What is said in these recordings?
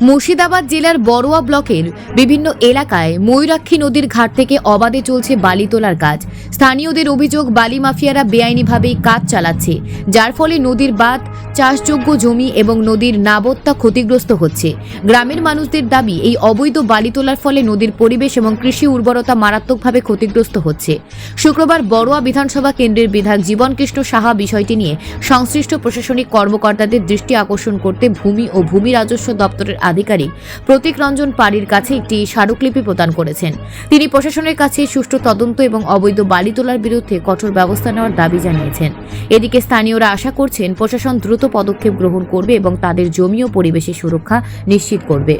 মুর্শিদাবাদ জেলার বড়োয়া ব্লকের বিভিন্ন এলাকায় ময়ূরাক্ষী নদীর ঘাট থেকে অবাধে চলছে বালি তোলার কাজ। স্থানীয়দের অভিযোগ, বালি মাফিয়ারা বেআইনিভাবেই কাজ চালাচ্ছে, যার ফলে নদীর বাঁধ চাষযোগ্য জমি এবং নদীর নাবত্তা ক্ষতিগ্রস্ত হচ্ছে। গ্রামের মানুষদের দাবি, এই অবৈধ বালি তোলার ফলে নদীর পরিবেশ এবং কৃষি উর্বরতা মারাত্মকভাবে ক্ষতিগ্রস্ত হচ্ছে। শুক্রবার বড়ুয়া বিধানসভা কেন্দ্রের বিধায়ক জীবনকৃষ্ণ সাহা বিষয়টি নিয়ে সংশ্লিষ্ট প্রশাসনিক কর্মকর্তাদের দৃষ্টি আকর্ষণ করতে ভূমি ও ভূমি রাজস্ব দপ্তরের আধিকারিক প্রতীক রঞ্জন পাড়ির কাছে একটি স্মারকলিপি প্রদান করেছেন। তিনি প্রশাসনের কাছে সুষ্ঠু তদন্ত এবং অবৈধ বালি তোলার বিরুদ্ধে কঠোর ব্যবস্থা নেওয়ার দাবি জানিয়েছেন। এদিকে স্থানীয়রা আশা করছেন প্রশাসন দ্রুত পদক্ষেপ গ্রহণ করবে এবং তাদের জমি ও পরিবেশের সুরক্ষা নিশ্চিত করবে।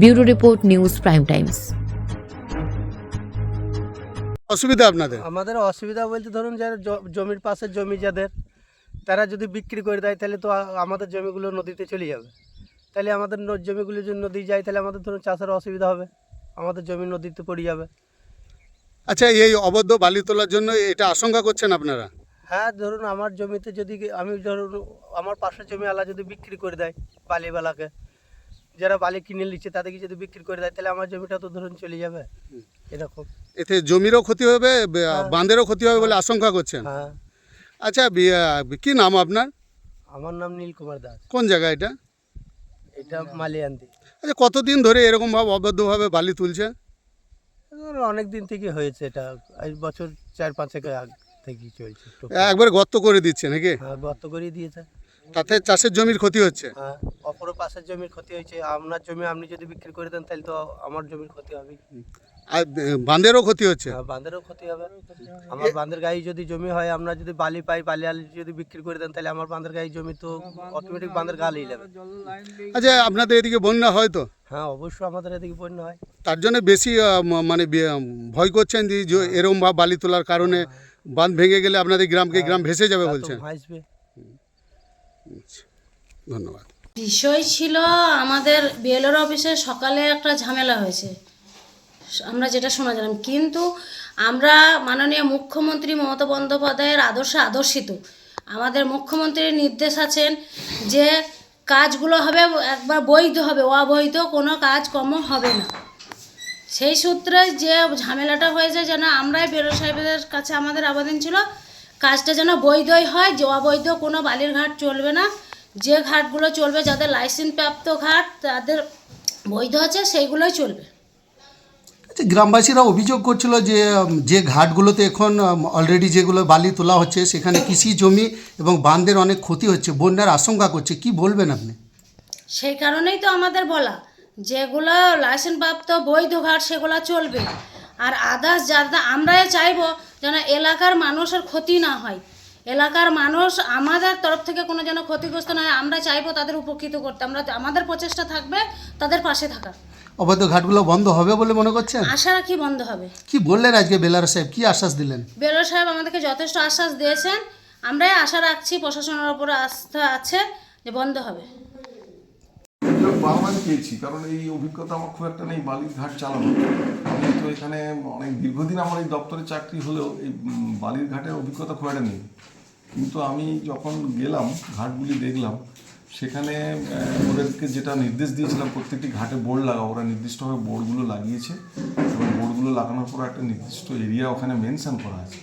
Bureau report news prime times. অসুবিধা আপনাদের? আমাদের অসুবিধা বলতে ধরুন যারা জমির পাশে জমি যাদের তারা যদি বিক্রি করে দেয় তাহলে তো আমাদের জমিগুলো নদীতে চলে যাবে। তাহলে আমাদের জমিগুলো যদি নদী যায় তাহলে আমাদের ধরুন চাষের অসুবিধা হবে। আমাদের জমি নদীতে পড়ে যাবে। আচ্ছা এই অবৈধ বালি তোলার জন্য এটা আশঙ্কা করছেন আপনারা? হ্যাঁ ধরুন আমার জমিতে যদি আমি ধরুন আমার পাশের জমি আলা যদি বিক্রি করে দেয় বালিওয়ালাকে যারা বালি কিনে নিচ্ছে তাদেরকে যদি বিক্রি করে দেয় তাহলে আমার জমিটা তো ধরুন চলে যাবে। এরকম। এতে জমিরও ক্ষতি হবে বাঁধেরও ক্ষতি হবে বলে আশঙ্কা করছেন? হ্যাঁ। আচ্ছা কি নাম আপনার? আমার নাম নীল কুমার দাস। কোন জায়গা এটা? এটা মালিয়ান্দি। আচ্ছা কতদিন ধরে এরকমভাবে অবৈধভাবে বালি তুলছে? অনেক দিন থেকে হয়েছে এটা এই বছর চার পাঁচেক আগ। থেকেই চলছে? একবার গর্ত করে দিচ্ছে নাকি? হ্যাঁ গর্ত করে দিয়েছে। তাতে চাষের জমির ক্ষতি হচ্ছে? হ্যাঁ অপর পাশের জমির ক্ষতি হয়েছে। আপনার জমি আপনি যদি বিক্রি করে দেন তাহলে তো আমার জমির ক্ষতি হবে। আর বাঁধেরও ক্ষতি হচ্ছে? হ্যাঁ বাঁধেরও ক্ষতি হবে। আমার বাঁধের গায়ে যদি জমি হয় আমরা যদি বালি পাই বালি আলি যদি বিক্রি করে দেন তাহলে আমার বাঁধের গায়ে জমি তো অটোমেটিক বাঁধের গালেই যাবে। আচ্ছা আপনাদের এদিকে বন্যা হয় তো? হ্যাঁ অবশ্যই আমাদের এদিকে বন্যা হয়। তার জন্য বেশি মানে ভয় করছেন যে এরকম ভাবে বালি তোলার কারণে বাঁধ ভেঙে গেলে আপনাদের গ্রামকে গ্রাম ভেসে যাবে বলছেন। ভাসবে। ধন্যবাদ। বিষয় ছিল আমাদের বিএলওর অফিসে সকালে একটা ঝামেলা হয়েছে। আমরা যেটা শোনা গেলাম কিন্তু আমরা মাননীয় মুখ্যমন্ত্রী মমতা বন্দ্যোপাধ্যায়ের আদর্শে আদর্শিত। আমাদের মুখ্যমন্ত্রীর নির্দেশ আছেন যে কাজগুলো হবে একবার বৈধ হবে অবৈধ কোনো কাজকর্ম হবে না। সেই সূত্রে যে ঝামেলাটা হয়েছে যেন আমরাই বেরো সাহেবের কাছে আমাদের আবেদন ছিল কাজটা যেন বৈধই হয় যে অবৈধ কোনো বালির ঘাট চলবে না। যে ঘাটগুলো চলবে যাদের লাইসেন্স প্রাপ্ত ঘাট তাদের বৈধ আছে সেইগুলোই চলবে। আচ্ছা, গ্রামবাসীরা অভিযোগ করছিল যে যে ঘাটগুলোতে এখন অলরেডি যেগুলো বালি তোলা হচ্ছে সেখানে কৃষি জমি এবং বাঁধের অনেক ক্ষতি হচ্ছে বন্যার আশঙ্কা করছে কি বলবেন আপনি? সেই কারণেই তো আমাদের বলা। যেগুলো লাইসেন্স প্রাপ্ত বৈধ ঘাট সেগুলো চলবে। আর আদার্স যারা আমরাই চাইব যেন এলাকার মানুষের ক্ষতি না হয়। এলাকার মানুষ আমাদের তরফ থেকে কোনো যেন ক্ষতিগ্রস্ত না হয় আমরা চাইব তাদের উপকৃত করতে। আমরা আমাদের প্রচেষ্টা থাকবে তাদের পাশে থাকার অবৈধ ঘাটগুলো বন্ধ হবে বলে মনে করছেন? আশা রাখি বন্ধ হবে। কি বললেন আজকে বেলার সাহেব? কি আশ্বাস দিলেন? বেরো সাহেব আমাদেরকে যথেষ্ট আশ্বাস দিয়েছেন। আমরাই আশা রাখছি প্রশাসনের ওপরে আস্থা আছে যে বন্ধ হবে। বারবার পেয়েছি কারণ এই অভিজ্ঞতা আমার খুব একটা নেই, বালির ঘাট চালানো। আমি তো এখানে অনেক দীর্ঘদিন আমার এই দপ্তরে চাকরি হলেও এই বালির ঘাটের অভিজ্ঞতা খুব একটা নেই। কিন্তু আমি যখন গেলাম, ঘাটগুলি দেখলাম, সেখানে ওদেরকে যেটা নির্দেশ দিয়েছিলাম, প্রত্যেকটি ঘাটে বোর্ড লাগাও, ওরা নির্দিষ্টভাবে বোর্ডগুলো লাগিয়েছে, এবং বোর্ডগুলো লাগানোর পর একটা নির্দিষ্ট এরিয়া ওখানে মেনশন করা আছে।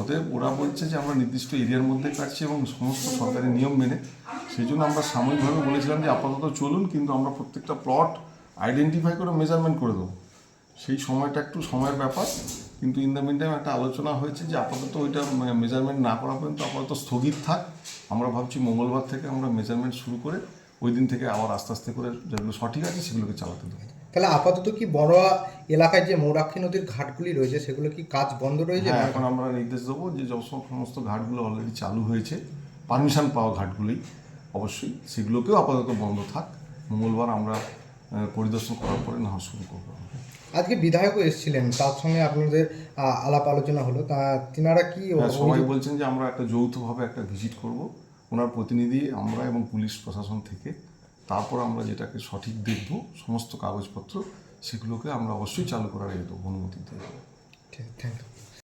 অতএব ওরা বলছে যে আমরা নির্দিষ্ট এরিয়ার মধ্যে কাটছি, এবং সমস্ত সরকারি নিয়ম মেনে সেই জন্য আমরা সাময়িকভাবে বলেছিলাম যে আপাতত চলুন কিন্তু আমরা প্রত্যেকটা প্লট আইডেন্টিফাই করে মেজারমেন্ট করে দেবো। সেই সময়টা একটু সময়ের ব্যাপার কিন্তু ইন দ্য মিন টাইম একটা আলোচনা হয়েছে যে আপাতত ওইটা মেজারমেন্ট না করা পর্যন্ত আপাতত স্থগিত থাক। আমরা ভাবছি মঙ্গলবার থেকে আমরা মেজারমেন্ট শুরু করে ওই দিন থেকে আবার আস্তে আস্তে করে যেগুলো সঠিক আছে সেগুলোকে চালাতে দেবো। তাহলে আপাতত কি বড়োয়া এলাকায় যে মৌরাক্ষী নদীর ঘাটগুলি রয়েছে সেগুলো কি কাজ বন্ধ রয়েছে হ্যাঁ এখন আমরা নির্দেশ দেবো যে যত সমস্ত ঘাটগুলো অলরেডি চালু হয়েছে। পারমিশন পাওয়া ঘাটগুলি। অবশ্যই সেগুলোকেও আপাতত বন্ধ থাক। মঙ্গলবার আমরা পরিদর্শন করার পরে না শুরু করব। আজকে বিধায়কও এসেছিলেন তার সঙ্গে আপনাদের আলাপ আলোচনা হলো। তা তিনারা কি হ্যাঁ, সবাই বলছেন যে আমরা একটা যৌথভাবে একটা ভিজিট করব। ওনার প্রতিনিধি আমরা এবং পুলিশ প্রশাসন থেকে। তারপর আমরা যেটাকে সঠিক দেখব সমস্ত কাগজপত্র সেগুলোকে আমরা অবশ্যই চালু করার দেবো অনুমতি দেবো। ঠিক থ্যাংক ইউ।